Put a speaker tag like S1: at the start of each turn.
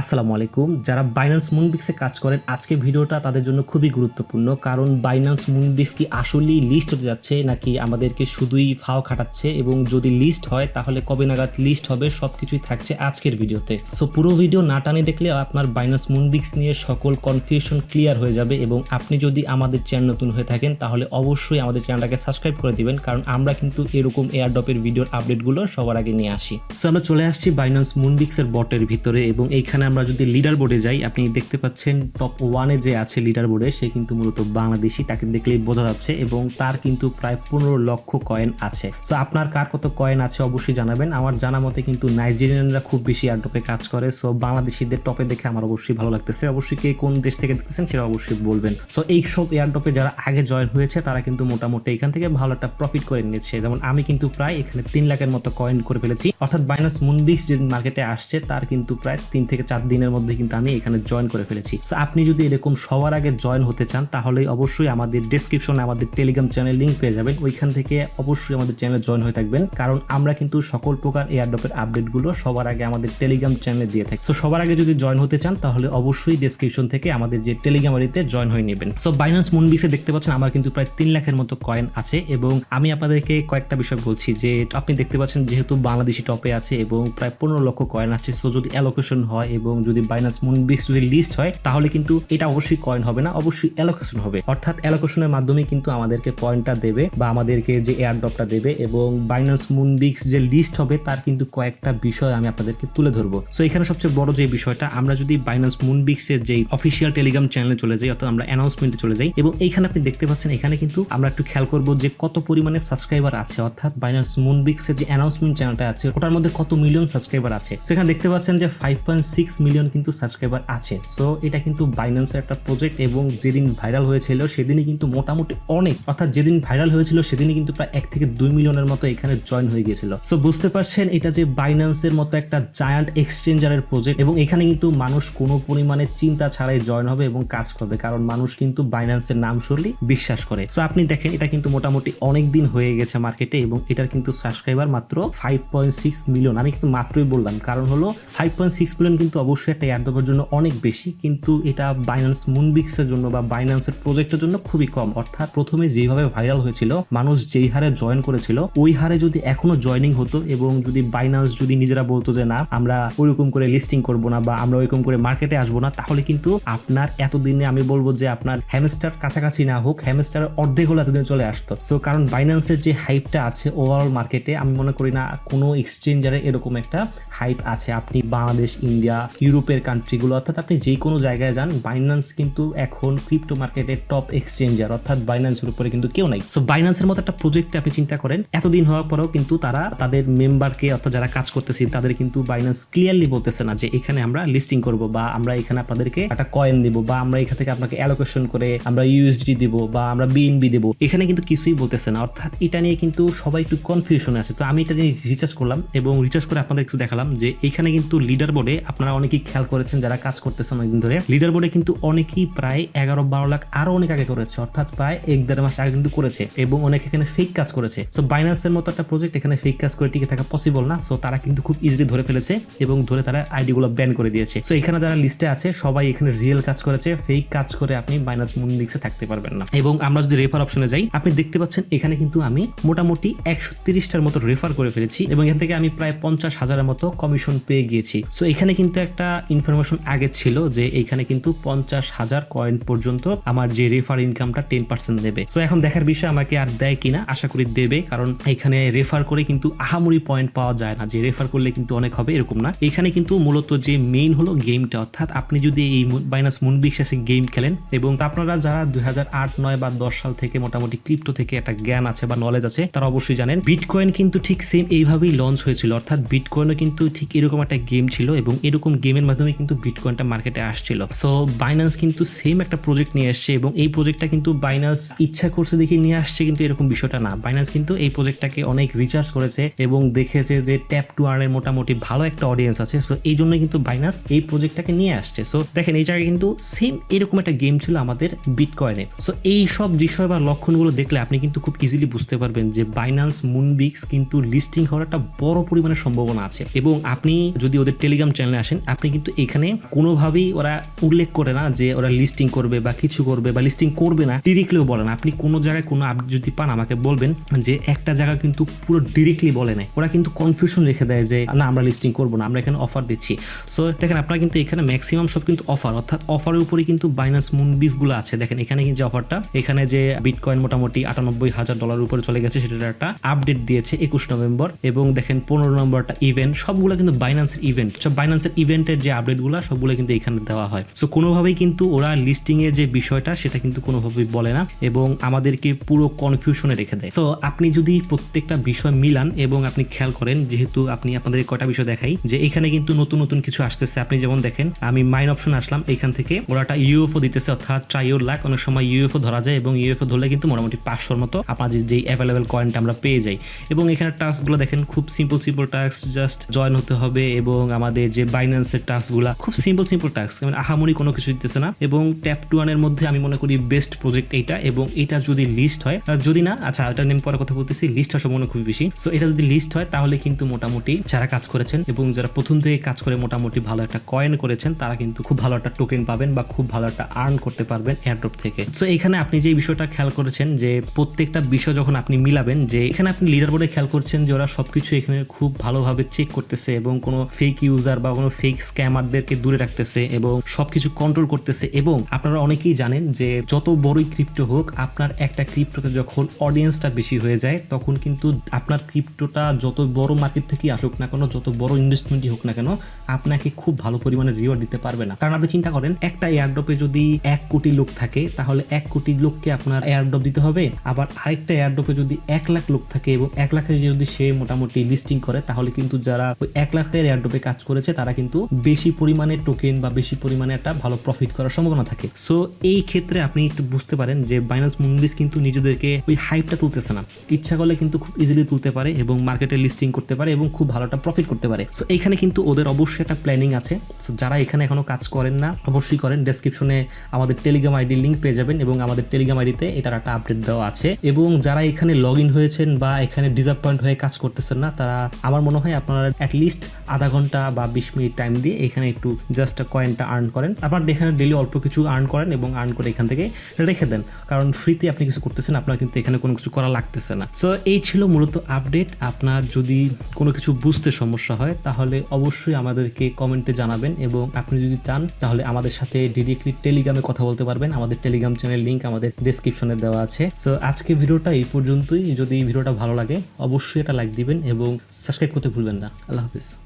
S1: আসসালামু আলাইকুম। যারা বাইন্যান্স মুনবিক্সে কাজ করেন, আজকে ভিডিওটা তাদের জন্য খুবই গুরুত্বপূর্ণ, কারণ বাইন্যান্স মুনবিক্স কি আসলেই লিস্ট হতে যাচ্ছে নাকি আমাদেরকে শুধুই ফাও খাটাচ্ছে? এবং যদি লিস্ট হয়, তাহলে কবে নাগাদ লিস্ট হবে? সব কিছুই থাকছে আজকের ভিডিওতে। সো পুরো ভিডিও না টানে দেখলে আপনার বাইন্যান্স মুনবিক্স নিয়ে সকল কনফিউশন ক্লিয়ার হয়ে যাবে এবং আপনি যদি আমাদের চ্যানেল নতুন হয়ে থাকেন, তাহলে অবশ্যই আমাদের চ্যানেলটাকে সাবস্ক্রাইব করে দিবেন, কারণ আমরা কিন্তু এরকম এয়ারড্রপের ভিডিওর আপডেটগুলো সবার আগে নিয়ে আসি। সো আমরা চলে আসছি বাইন্যান্স মুনবিক্সের বটের ভিতরে এবং এইখানে আমরা যদি লিডার বোর্ডে যাই, আপনি দেখতে পাচ্ছেন টপ ওয়ানে যে আছে লিডার বোর্ডে সে কিন্তু মূলত বাংলাদেশি, তাকে দেখলেই বোঝা যাচ্ছে এবং তার কিন্তু প্রায় পনেরো লক্ষ কয়েন আছে। সো আপনার কার কত কয়েন আছে অবশ্যই জানাবেন। আমার জানা মতে কিন্তু নাইজেরিয়ানরা খুব বেশি এয়ারড্রপে কাজ করে। সো বাংলাদেশিদের টপে দেখে আমার অবশ্যই ভালো লাগতেছে। অবশ্যই কে কোন দেশ থেকে দেখতেছেন সেটা অবশ্যই বলবেন। সো এই সব এয়ারড্রপে যারা আগে জয়েন হয়েছে, তারা কিন্তু মোটামুটি এখান থেকে ভালো একটা প্রফিট করে নিচ্ছে যেমন আমি কিন্তু প্রায় এখানে তিন লাখের মতো কয়েন করে ফেলেছি। অর্থাৎ বাইনাস মুনবিক্স যে মার্কেটে আসছে, তার কিন্তু প্রায় তিন থেকে চার দিনের মধ্যে কিন্তু আমি এখানে জয়েন করে ফেলেছি। আপনি যদি এরকম সবার আগে জয়েন হতে চান, তাহলে অবশ্যই আমাদের ডেসক্রিপশনে আমাদের টেলিগ্রাম চ্যানেল লিঙ্ক পেয়ে যাবেন। ওইখান থেকে অবশ্যই আমাদের চ্যানেলে জয়েন হয়ে থাকবেন। কারণ আমরা কিন্তু সকল প্রকার এয়ারড্রপের আপডেটগুলো সবার আগে আমাদের টেলিগ্রাম চ্যানেলে দিয়ে থাকি। সো সবার আগে যদি জয়েন হতে চান, তাহলে অবশ্যই ডেসক্রিপশন থেকে আমাদের যে টেলিগ্রাম আইডিতে জয়েন হয়ে নেবেন। সো বাইন্যান্স মুনবিক্সে দেখতে পাচ্ছেন আমার কিন্তু প্রায় তিন লাখের মতো কয়েন আছে এবং আমি আপনাদেরকে কয়েকটা বিষয় বলছি যে, আপনি দেখতে পাচ্ছেন যেহেতু বাংলাদেশি টপে আছে এবং প্রায় পনেরো লক্ষ কয়েন আছে। সো যদি অ্যালোকেশন হয় এবং যদি বাইন্যান্স মুনবিক্স যদি লিস্ট হয়, তাহলে কিন্তু এটা অবশ্যই কয়েন হবে না, অবশ্যই অ্যালোকেশন হবে। অর্থাৎ অ্যালোকেশনের মাধ্যমে কিন্তু আমাদেরকে পয়েন্টটা দেবে বা আমাদেরকে যে এয়ারড্রপটা দেবে এবং বাইন্যান্স মুনবিক্স যে লিস্ট হবে, তার কিন্তু কয়েকটা বিষয় আমি আপনাদেরকে তুলে ধরবো। সো এখানে সবচেয়ে বড় যে বিষয়টা, আমরা যদি বাইন্যান্স মুনবিক্সের যে অফিসিয়াল টেলিগ্রাম চ্যানেলে চলে যাই, অর্থাৎ আমরা অ্যানাউন্সমেন্টে চলে যাই, এবং এইখানে আপনি দেখতে পাচ্ছেন, এখানে কিন্তু আমরা একটু খেয়াল করব যে কত পরিমাণে সাবস্ক্রাইবার আছে। অর্থাৎ বাইন্যান্স মুনবিক্সের যে অ্যানাউন্সমেন্ট চ্যানেলটা আছে, ওটার মধ্যে কত মিলিয়ন সাবস্ক্রাইবার আছে। সেখানে দেখতে পাচ্ছেন যে ফাইভ পয়েন্ট সিক্স মিলিয়ন কিন্তু সাবস্ক্রাইবার আছে। সো এটা কিন্তু বাইন্যান্সের একটা প্রজেক্ট এবং যেদিন ভাইরাল হয়েছিল, সেদিনই কিন্তু মোটামুটি অনেক, অর্থাৎ যেদিন ভাইরাল হয়েছিল, সেদিনই কিন্তু প্রায় এক থেকে দুই মিলিয়নের মতো এখানে জয়েন হয়ে গিয়েছিল। সো বুঝতে পারছেন, এটা যে বাইন্যান্সের মতো একটা জায়ান্ট এক্সচেঞ্জারের প্রজেক্ট এবং এখানে কিন্তু মানুষ কোনো পরিমাণে চিন্তা ছাড়াই জয়েন হবে এবং কাজ করবে, কারণ মানুষ কিন্তু বাইন্যান্সের নাম শুনলেই বিশ্বাস করে। সো আপনি দেখেন, এটা কিন্তু মোটামুটি অনেক দিন হয়ে গেছে মার্কেটে এবং এটার কিন্তু সাবস্ক্রাইবার মাত্র ফাইভ পয়েন্ট সিক্স মিলিয়ন আমি কিন্তু মাত্রই বললাম, কারণ হলো ফাইভ পয়েন্ট সিক্স মিলিয়ন কিন্তু অবশ্যই একটা অ্যাড দেওয়ার জন্য অনেক বেশি, কিন্তু এটা বাইন্যান্স মুনবিক্সের জন্য বা বাইন্যান্সের প্রজেক্টের জন্য খুবই কম। অর্থাৎ প্রথমে যেভাবে ভাইরাল হয়েছিল, মানুষ যেই হারে জয়েন করেছিল, ওই হারে যদি এখনও জয়নিং হতো এবং যদি বাইন্যান্স যদি নিজেরা বলতো যে, না, আমরা ওইরকম করে লিস্টিং করব না বা আমরা ওইরকম করে মার্কেটে আসব না, তাহলে কিন্তু আপনার এতদিনে আমি বলব যে, আপনার হ্যামস্টার কাছাকাছি না হোক হ্যামস্টার অর্ধেক হলে এতদিন চলে আসতো। সো কারণ বাইন্যান্সের যে হাইপটা আছে ওভারঅল মার্কেটে আমি মনে করি না কোনো এক্সচেঞ্জারে এরকম একটা হাইপ আছে। আপনি বাংলাদেশ ইন্ডিয়া ইউরোপের কান্ট্রিগুলো অর্থাৎ আপনি যে কোনো জায়গায় যান বাইন্যান্স কিন্তু এখন ক্রিপ্টো মার্কেটের টপ এক্সচেঞ্জার অর্থাৎ বাইন্যান্সের উপরে কিন্তু কেউ নাই। সো বাইন্যান্সের মতো একটা প্রজেক্টে আপনি চিন্তা করেন, এতদিন হওয়ার পরেও কিন্তু তারা তাদের মেম্বারকে অর্থাৎ যারা কাজ করতেছে, তাদের কিন্তু বাইন্যান্স ক্লিয়ারলি বলতেছে না যে এখানে আমরা লিস্টিং করব বা আমরা এখানে আপনাদেরকে একটা কয়েন দিব বা আমরা এখান থেকে আপনাকে অ্যালোকেশন করে আমরা ইউএসডি দিব বা আমরা বিএনবি দেব। এখানে কিন্তু কিছুই বলতেছে না, অর্থাৎ এটা নিয়ে কিন্তু সবাই একটু কনফিউশনে আছে। তো আমি এটা নিয়ে রিচার্জ করলাম এবং রিচার্জ করে আপনাদের একটু দেখালাম যে এখানে কিন্তু লিডার বোর্ডে আপনারা অনেকেই খেয়াল করেছেন যারা কাজ করতেছেন অনেকদিন ধরে। লিডার বোর্ডে কিন্তু অনেকেই প্রায় এগারো বারো লাখ আরও অনেক আগে করেছে, অর্থাৎ প্রায় এক দেড় মাস আগে কিন্তু করেছে এবং অনেক এখানে ফেক কাজ করেছে। সো বাইন্যান্সের মতো একটা প্রজেক্ট এখানে ফেক কাজ করে টিকে থাকা পসিবল না। সো তারা কিন্তু খুব ইজিলি ধরে ফেলেছে এবং ধরে তারা আইডি গুলো ব্যান করে দিয়েছে। সো এখানে যারা লিস্টে আছে, সবাই এখানে রিয়েল কাজ করেছে ফেক কাজ করে আপনি বাইন্যান্স মুনবিক্সে থাকতে পারবেন না। এবং আমরা যদি রেফার অপশনে যাই, আপনি দেখতে পাচ্ছেন এখানে কিন্তু আমি মোটামুটি একশো তিরিশটার মতো রেফার করে ফেলেছি এবং এখান থেকে আমি প্রায় পঞ্চাশ হাজারের মতো কমিশন পেয়ে গিয়েছি। সো এখানে কিন্তু একটা ইনফরমেশন আগে ছিল যে এখানে কিন্তু পঞ্চাশ হাজার কয়েন পর্যন্ত আমার যে রেফার ইনকামটা টেন পার্সেন্ট দেবে সো এখন দেখার বিষয় আমাকে আর দেয় কিনা, আশা করি দেবে, কারণ এখানে রেফার করে কিন্তু আহামরি পয়েন্ট পাওয়া যায় না। যে রেফার করলে কিন্তু অনেক হবে, এরকম না। এখানে কিন্তু মূলত যে মেইন হলো গেমটা অর্থাৎ আপনি যদি এই বাইনাস মুন এসে গেম খেলেন এবং আপনারা যারা দুই হাজার আট, নয় বা দশ সাল থেকে মোটামুটি ক্রিপ্টো থেকে একটা জ্ঞান আছে বা নলেজ আছে, তারা অবশ্যই জানেন বিটকয়েন কিন্তু ঠিক সেম এইভাবেই লঞ্চ হয়েছিল। অর্থাৎ বিটকয়েনও কিন্তু ঠিক এরকম একটা গেম ছিল এবং এরকম গেমের মাধ্যমে কিন্তু বিটকয়েনটা মার্কেটে আসছিল। সো বাইন্যান্স কিন্তু সেম একটা প্রজেক্ট নিয়ে আসছে এবং এই প্রজেক্টটা কিন্তু বাইন্যান্স ইচ্ছা করছে দেখে নিয়ে আসছে, কিন্তু এরকম বিষয়টা না। বাইন্যান্স কিন্তু এই প্রজেক্টটাকে অনেক রিচার্জ করেছে এবং দেখেছে যে ট্যাপ টু আর্নের মোটামুটি ভালো একটা অডিয়েন্স আছে। সো এই জন্য কিন্তু বাইন্যান্স এই প্রজেক্টটাকে নিয়ে আসছে। সো দেখেন এই জায়গায় কিন্তু সেম এরকম একটা গেম ছিল আমাদের বিটকয়েনে সো এই সব বিষয় বা লক্ষণগুলো দেখলে আপনি কিন্তু খুব ইজিলি বুঝতে পারবেন যে বাইন্যান্স মুনবিক্স কিন্তু লিস্টিং হওয়ার একটা বড় পরিমাণে সম্ভাবনা আছে। এবং আপনি যদি ওদের টেলিগ্রাম চ্যানেলে আসেন আপনি কিন্তু এখানে কোনোভাবেই ওরা উল্লেখ করে না যে ওরা লিস্টিং করবে বা কিছু করবে বা লিস্টিং করবে না ডিরেক্টলিও বলে না। আপনি কোনো জায়গায় কোনো আপডেট যদি পান, আমাকে বলবেন যে একটা জায়গা কিন্তু পুরো ডিরেক্টলি বলে নেয় ওরা কিন্তু কনফিউশন রেখে দেয় যে, না, আমরা লিস্টিং করব না, আমরা এখানে অফার দিচ্ছি। সো দেখেন, আপনারা কিন্তু এখানে ম্যাক্সিমাম সব কিন্তু অফার অর্থাৎ অফারের উপরে কিন্তু বাইনান্স মুনবিসগুলো আছে। দেখেন, এখানে কিন্তু অফারটা এখানে যে বিটকয়েন মোটামুটি আটানব্বই হাজার ডলার উপরে চলে গেছে, সেটার একটা আপডেট দিয়েছে একুশ নভেম্বর। এবং দেখেন, পনেরো নম্বরটা ইভেন্ট সবগুলো কিন্তু বাইনান্সের ইভেন্ট সব বাইনান্সের ইভেন্টের যে আপডেটগুলো সবগুলো কিন্তু এখানে দেওয়া হয়। সো কোনোভাবেই কিন্তু ওরা লিস্টিং এর যে বিষয়টা, সেটা কিন্তু কোনোভাবেই বলে না এবং আমাদেরকে পুরো কনফিউশনে রেখে দেয়। সো আপনি যদি প্রত্যেকটা বিষয় মিলান এবং আপনি খেয়াল করেন, যেহেতু আপনি আপনাদের কয়টা বিষয় দেখাই, যে এখানে কিন্তু নতুন নতুন কিছু আসতেছে। আপনি যেমন দেখেন, আমি মাইন অপশন আসলাম, এখান থেকে ওরা একটা ইউএফও দিতেছে, অর্থাৎ ট্রাইওর লাখ অনেক সময় ইউএফও ধরা যায় এবং ইউএফও ধরলে কিন্তু মোটামুটি পাঁচশোর মতো আপনার যে অ্যাভেলেবেল কয়েনটা আমরা পেয়ে যাই। এবং এখানে টাস্কগুলো দেখেন, খুব simple simple task just join হতে হবে এবং আমাদের যে বাইন্যান্সের টাস্কগুলো খুব সিম্পল সিম্পল টাস্ক মানে আহামরি কোনো কিছু দিতেছে না। এবং ট্যাপ টু ওয়ানের মধ্যে আমি মনে করি বেস্ট প্রজেক্ট এইটা। এবং এটা যদি লিস্ট হয় যদি না আচ্ছা এটা নেম পরে কথা বলতেছি লিস্ট হওয়ার সম্ভাবনা খুবই বেশি। সো এটা যদি লিস্ট হয়, তাহলে কিন্তু মোটামুটি যারা কাজ করেছেন এবং যারা প্রথম থেকে কাজ করে মোটামুটি ভালো একটা কয়েন করেছেন, তারা কিন্তু খুব ভালো একটা টোকেন পাবেন বা খুব ভালো একটা আর্ন করতে পারবেন এয়ারড্রপ থেকে। সো এখানে আপনি যে বিষয়টা খেয়াল করেছেন যে প্রত্যেকটা বিষয় যখন আপনি মিলাবেন, যে এখানে আপনি লিডার বোর্ডে খেয়াল করছেন যে ওরা সবকিছু এখানে খুব ভালোভাবে চেক করতেছে এবং কোনো ফেক ইউজার বা কোনো ফেক স্ক্যামারদেরকে দূরে রাখতেছে এবং সবকিছু কন্ট্রোল করতেছে এবং আপনারা অনেকেই জানেন যে যত বড়ই ক্রিপ্টো হোক, আপনার একটা ক্রিপ্টোতে যখন অডিয়েন্সটা বেশি হয়ে যায়, তখন কিন্তু আপনার ক্রিপ্টোটা যত বড় মার্কেট থেকেই আসুক না কেন, যত বড় ইনভেস্টমেন্টই হোক না কেন, আপনাকে খুব ভালো পরিমাণে রিওয়ার্ড দিতে পারবে না। কারণ আপনি চিন্তা করেন, একটা এয়ারড্রপে যদি এক কোটি লোক থাকে, তাহলে এক কোটি লোককে আপনার এয়ারড্রপ দিতে হবে। আবার আরেকটা এয়ারড্রপে যদি এক লাখ লোক থাকে এবং এক লাখের যদি সে মোটামুটি লিস্টিং করে, তাহলে কিন্তু যারা ওই এক লাখের এয়ারড্রপে কাজ করেছে, তারা কিন্তু বেশি পরিমাণে টোকেন বা বেশি পরিমাণে একটা ভালো প্রফিট করার সম্ভাবনা থাকে। সো এই ক্ষেত্রে আপনি একটু বুঝতে পারেন যে বাইনান্স মুন্ডিস কিন্তু নিজেদেরকে ওই হাইপটা তুলতেছে না। ইচ্ছা করলে কিন্তু খুব ইজিলি তুলতে পারে এবং মার্কেটে লিস্টিং করতে পারে এবং খুব ভালো একটা প্রফিট করতে পারে। সো এখানে কিন্তু ওদের অবশ্যই একটা প্ল্যানিং আছে। সো যারা এখানে এখনও কাজ করেন না, অবশ্যই করেন। ডেসক্রিপশনে আমাদের টেলিগ্রাম আইডি লিঙ্ক পেয়ে যাবেন এবং আমাদের টেলিগ্রাম আইডিতে এটার একটা আপডেট দেওয়া আছে। এবং যারা এখানে লগ ইন হয়েছেন বা এখানে ডিসঅ্যাপয়েন্ট হয়ে কাজ করতেছেন না, তারা আমার মনে হয় আপনারা অ্যাটলিস্ট আধা ঘণ্টা বা বিশ মিনিট টাইম দিয়ে এখানে একটু জাস্ট কয়েনটা আর্ন করেন। আপনার এখানে ডেলি অল্প কিছু আর্ন করেন এবং আর্ন করে এখান থেকে রেখে দেন। কারণ ফ্রিতে আপনি কিছু করতেছেন, আপনার কিন্তু এখানে কোনো কিছু করা লাগতেছে না। সো এই ছিল মূলত আপডেট আপনার যদি কোনো কিছু বুঝতে সমস্যা হয়, তাহলে অবশ্যই আমাদেরকে কমেন্টে জানাবেন এবং আপনি যদি চান, তাহলে আমাদের সাথে ডিরেক্টলি টেলিগ্রামে কথা বলতে পারবেন। আমাদের টেলিগ্রাম চ্যানেল লিঙ্ক আমাদের ডেসক্রিপশনে দেওয়া আছে। সো আজকে ভিডিওটা এই পর্যন্তই। যদি ভিডিওটা ভালো লাগে, অবশ্যই এটা লাইক দিবেন এবং সাবস্ক্রাইব করতে ভুলবেন না। আল্লাহ হাফিজ।